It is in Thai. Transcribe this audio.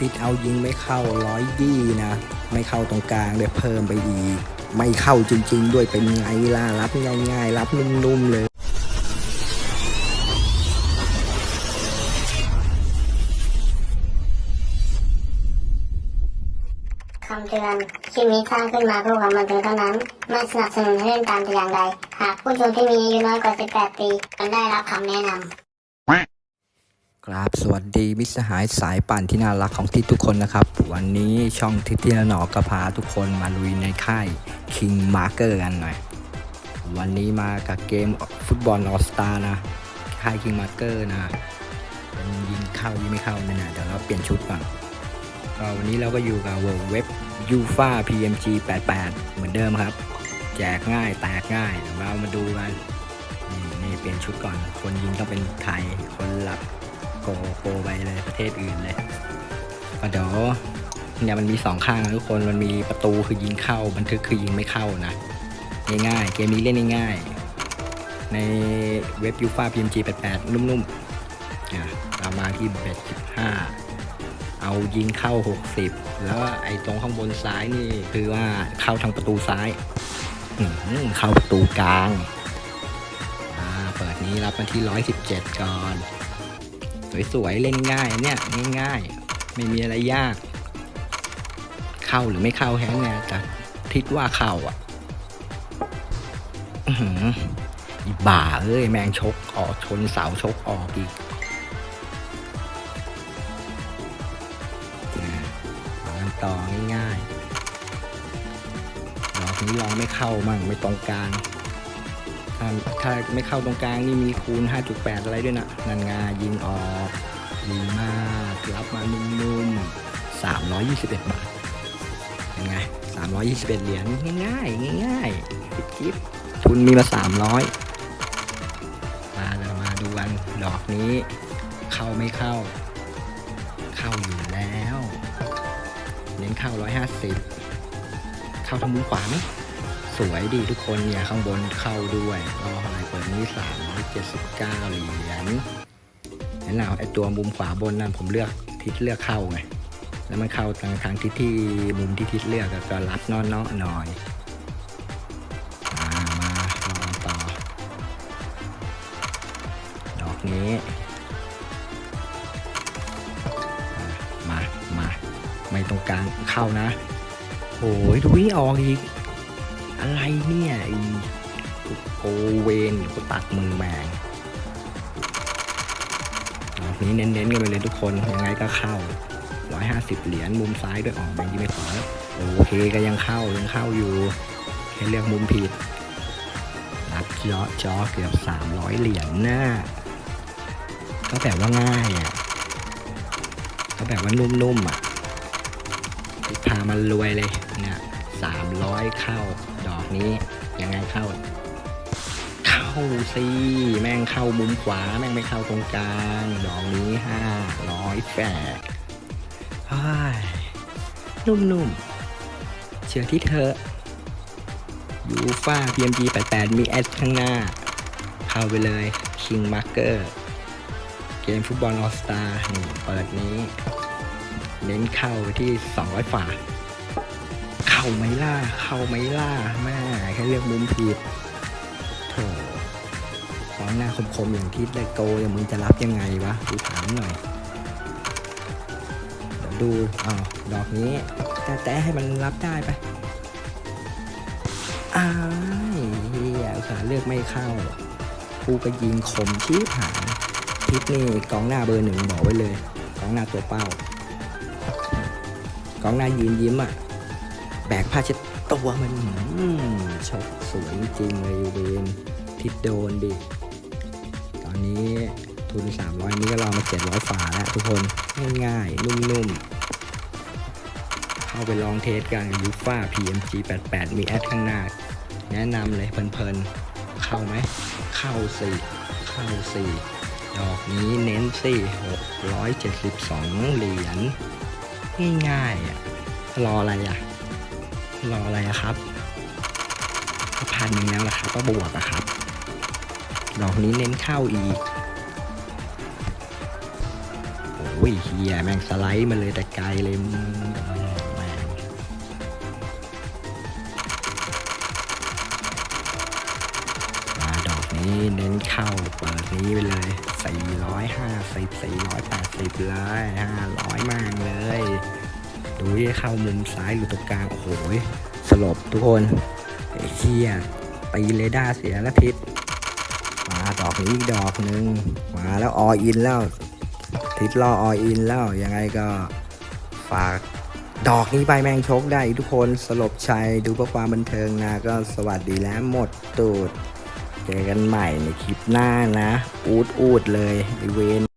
ติดเอายิงไม่เข้าร้อยยี่นะ ไม่เข้าตรงกลางเลยเพิ่มไปอีกไม่เข้าจริง ๆ ด้วยเป็นไงล่ะรับง่ายๆ รับนุ่มๆเลยคำเตือนคลิปนี้สร้างขึ้นมาเพื่อความบันเทิงเท่านั้น ไม่สนับสนุนให้เล่นตามแต่อย่างใด หากผู้ชมที่มีอายุน้อยกว่า 18 ปีควรได้รับคำแนะนำ ครับสวัสดีมิสหายสายปั่นที่น่ารักของทิศทุกคนนะครับ วันนี้ช่องทิศที่หนอก็พาทุกคนมาลุยในค่าย King Marker กันหน่อย วันนี้มากับเกมฟุตบอลออสตานะ ค่าย King Marker นะเป็นยิงเข้ายิงไม่เข้าเนี่ยนะเดี๋ยวเราเปลี่ยนชุดก่อนก็วันนี้เราก็อยู่กับ World Web UFA PMG 88 เหมือนเดิมครับ แจกง่ายแตกง่ายเดี๋ยวเรามาดูกันนี่นี่เปลี่ยนชุดก่อน คนยิงต้องเป็นไทยคนรับ กโกไปเลยประเทศอื่นเลยก็เดี๋ยวเนี่ยมันมีสองข้างนะทุกคนมันมีประตูคือยิงเข้า บันทึกคือยิงไม่เข้านะง่ายๆเกมนี้เล่นง่ายๆในเว็บยูฟ่า PMG 88นุ่มๆอะเรามาที่เบ็ด15เอายิงเข้า 60 แล้วไอ้ตรงข้างบนซ้ายนี่คือว่าเข้าทางประตูซ้ายอืเข้าประตูกลางอ่าเปิดนี้รับมาที่ 117 ก่อน สวยๆ เล่นง่ายเนี่ยง่ายๆ ไม่มีอะไรยาก เข้าหรือไม่เข้าแค่นี้แต่ทิดว่าเข้าอะอื้มอีบ่าเอ้ย แมงชกออกชนเสาชกออกอีกต่อง่ายๆดอกนี้ลองไม่เข้ามั่งไม่ตรงกลาง ถ้าถ้าไม่เข้าตรงกลางนี่มีคูณ 5.8 อะไรด้วยนะนันงายิงออกดีมากรับมานุ่มๆ321 บาท เป็นไง 321 เหรียญง่ายๆง่ายๆจิ๊บจิ๊บทุนมีมา 300 มาเรามาดูกันดอกนี้ เข้าไม่เข้า เข้าอยู่แล้ว เน้นเข้า 150 เข้าทางมุมขวาไหม สวยดีทุกคนเนี่ย ข้างบนเข้าด้วยรออะไรเปิดนี้379เหรียญนั่นแหละไอตัวมุมขวาบนนั่นผมเลือกทิศเลือกเข้าไงแล้วมันเข้าทางทางทิศที่มุมที่ทิศเลือกก็รับนอนเนาะหน่อยอ่ามาลองต่อ ดอกนี้มามาไม่ตรงกลางเข้านะโอ้ยดูนี่ออกอีก อะไรเนี่ยไอ้โกเวนกูตัดมือแมงนี้เน้นๆกันไปเลยทุกคน ยังไงก็เข้า 150 เหรียญมุมซ้ายด้วยออกแบงค์ยี่ไม่ขอโอเคก็ยังเข้ายังเข้าอยู่แค่เลือกมุมผิดรับเจาะจอเกือบ 300 เหรียญนะก็แบบว่าง่ายอะก็แบบว่านุ่มๆอะพามันรวยเลยเนี่ย สามร้อยเข้า ดอกนี้ยังไงเข้า เข้าสิแม่งเข้ามุมขวา แม่งไม่เข้าตรงกลาง ดอกนี้ห้าร้อยแปดนุ่มๆ เชื่อที่เธอยูฟ่า PMG 88 มีแอดข้างหน้า เข้าไปเลย King Marker เกมฟุตบอลออสตานี่เปิดนี้ เน้นเข้าไปที่ 200 ฝา เข้าไหมล่ะเข้าไหมล่ะแม่แค่เลือกมุมผิดโถตอนหน้าคมๆอย่างทิศเลยโกอย่างมึงจะรับยังไงวะดูถามหน่อยเดี๋ยวดูอ้าวดอกนี้แต่แต่ให้มันรับได้ไปอ้ายเฮียอุตส่าเลือกไม่เข้ากูก็ยิงคมชีพหายทิศนี่กองหน้าเบอร์หนึ่งบอกไว้เลย กองหน้าตัวเป้ากองหน้ายืนยิ้มอะ แบกผ้าเช็ดตัวมันอืมชกสวยจริงเลยเวนทิดโดนดิ ตอนนี้ทุน 300 นี้ก็รอมา 700 ฝาแล้วทุกคนง่ายๆ นุ่มๆ เข้าไปลองเทสกันยูฟ่า PMG 88 มีแอดข้างหน้า แนะนำเลยเพลินๆ เข้าไหม เข้าสิเข้าสิดอกนี้เน้นสิ672 เหรียญง่ายๆอะรออะไรอะ รออะไรอะครับก็พันหนึ่งแล้วล่ะครับก็บวกอะครับดอกนี้เน้นเข้าอีกโอ้ยเฮียแม่งสไลด์มาเลยแต่ไกลเลยมาดอกนี้เน้นเข้าเปิดนี้ไปเลย450 480เลย500มากเลย ดูที่เข้ามุมซ้ายหรือตรงกลาง โอ้โหสลบทุกคนไอ้เฮียตีเรดาร์เสียแล้วทิศมาดอกนี้อีกดอกหนึ่งมาแล้วออินแล้ว ทิศล่อออินแล้ว ยังไงก็ฝากดอกนี้ไปแมงชกได้ทุกคนสลบชัยดูเพื่อความบันเทิงนะก็สวัสดีแล้วหมดตูด เจอกันใหม่ในคลิปหน้านะ อูดอูดเลยไอเวน